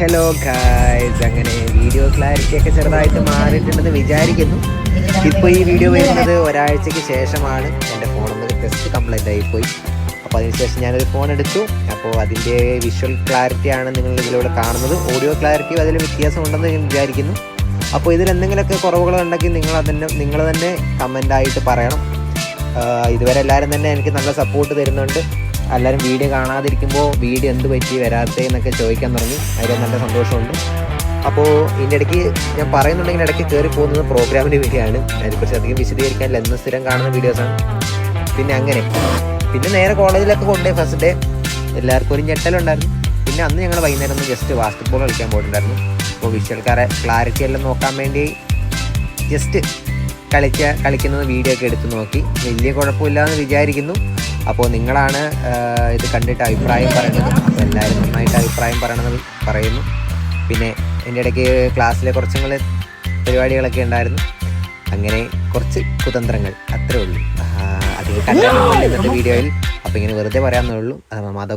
Hello guys അങ്ങനെ video clarity ഒക്കെ ചെറുതായിട്ട് മാറിയിട്ടുണ്ടെന്ന് വിചാരിക്കുന്നു. ഇപ്പോൾ ഈ വീഡിയോ വരുന്നത് ഒരാഴ്ചയ്ക്ക് ശേഷമാണ്. എന്റെ ഫോണൊന്ന് ടെസ്റ്റ് കംപ്ലൈന്റ് ആയിപ്പോയി. അപ്പോൾ അതിനുശേഷം ഞാനൊരു ഫോൺ എടുത്തു. അപ്പോൾ അതിന്റെ വിഷ്വൽ ക്ലാരിറ്റിയാണ് നിങ്ങൾ ഇതിലൂടെ കാണുന്നത്. ഓഡിയോ ക്ലാരിറ്റിയും അതിൽ വ്യത്യാസം ഉണ്ടെന്ന് ഞാൻ വിചാരിക്കുന്നു. അപ്പോൾ ഇതിൽ എന്തെങ്കിലുമൊക്കെ കുറവുകൾ ഉണ്ടെങ്കിൽ നിങ്ങൾ അതിനെ നിങ്ങൾ തന്നെ കമന്റായിട്ട് പറയണം. ഇതുവരെ എല്ലാവരും തന്നെ എനിക്ക് നല്ല സപ്പോർട്ട് തരുന്നുണ്ട്. എല്ലാവരും വീഡിയോ കാണാതിരിക്കുമ്പോൾ വീഡിയോ എന്ത് പറ്റി വരാത്തേ എന്നൊക്കെ ചോദിക്കാൻ തുടങ്ങി. അതിൽ നല്ല സന്തോഷമുണ്ട്. അപ്പോൾ ഇതിന്റെ ഇടയ്ക്ക് ഞാൻ പറയുന്നുണ്ടെങ്കിൽ ഇടയ്ക്ക് കയറി പോകുന്നത് പ്രോഗ്രാമിന് ആണ്. അതിനെക്കുറിച്ച് അധികം വിശദീകരിക്കാനില്ല. എന്ന് സ്ഥിരം കാണുന്ന വീഡിയോസാണ് പിന്നെ അങ്ങനെ. പിന്നെ നേരെ കോളേജിലൊക്കെ കൊണ്ടുപോയി ഫസ്റ്റ് ഡേ എല്ലാവർക്കും ഒരു ഞെട്ടലുണ്ടായിരുന്നു പിന്നെ അന്ന് ഞങ്ങൾ വൈകുന്നേരം ഒന്ന് ജസ്റ്റ് ബാസ്കറ്റ് കളിക്കാൻ പോയിട്ടുണ്ടായിരുന്നു. അപ്പോൾ വിഷ്വൽക്കാരെ ക്ലാരിറ്റി എല്ലാം നോക്കാൻ വേണ്ടി ജസ്റ്റ് കളിച്ച കളിക്കുന്നത് വീഡിയോ ഒക്കെ എടുത്ത് നോക്കി. വലിയ കുഴപ്പമില്ലാന്ന് വിചാരിക്കുന്നു. അപ്പോൾ നിങ്ങളാണ് ഇത് കണ്ടിട്ട് അഭിപ്രായം പറയുന്നത് അപ്പോൾ എല്ലാവരും നന്നായിട്ട് അഭിപ്രായം പറയണമെന്ന് പറയുന്നു. പിന്നെ എന്റെ ഇടയ്ക്ക് ക്ലാസ്സിലെ കുറച്ചുങ്ങൾ പരിപാടികളൊക്കെ ഉണ്ടായിരുന്നു. അങ്ങനെ കുറച്ച് കുതന്ത്രങ്ങൾ അത്രേ ഉള്ളൂ. അധികം കണ്ടിട്ടുണ്ട് ഇന്നത്തെ വീഡിയോയിൽ അപ്പോൾ ഇങ്ങനെ വെറുതെ പറയാമെന്നേ ഉള്ളൂ. അതൊക്കെ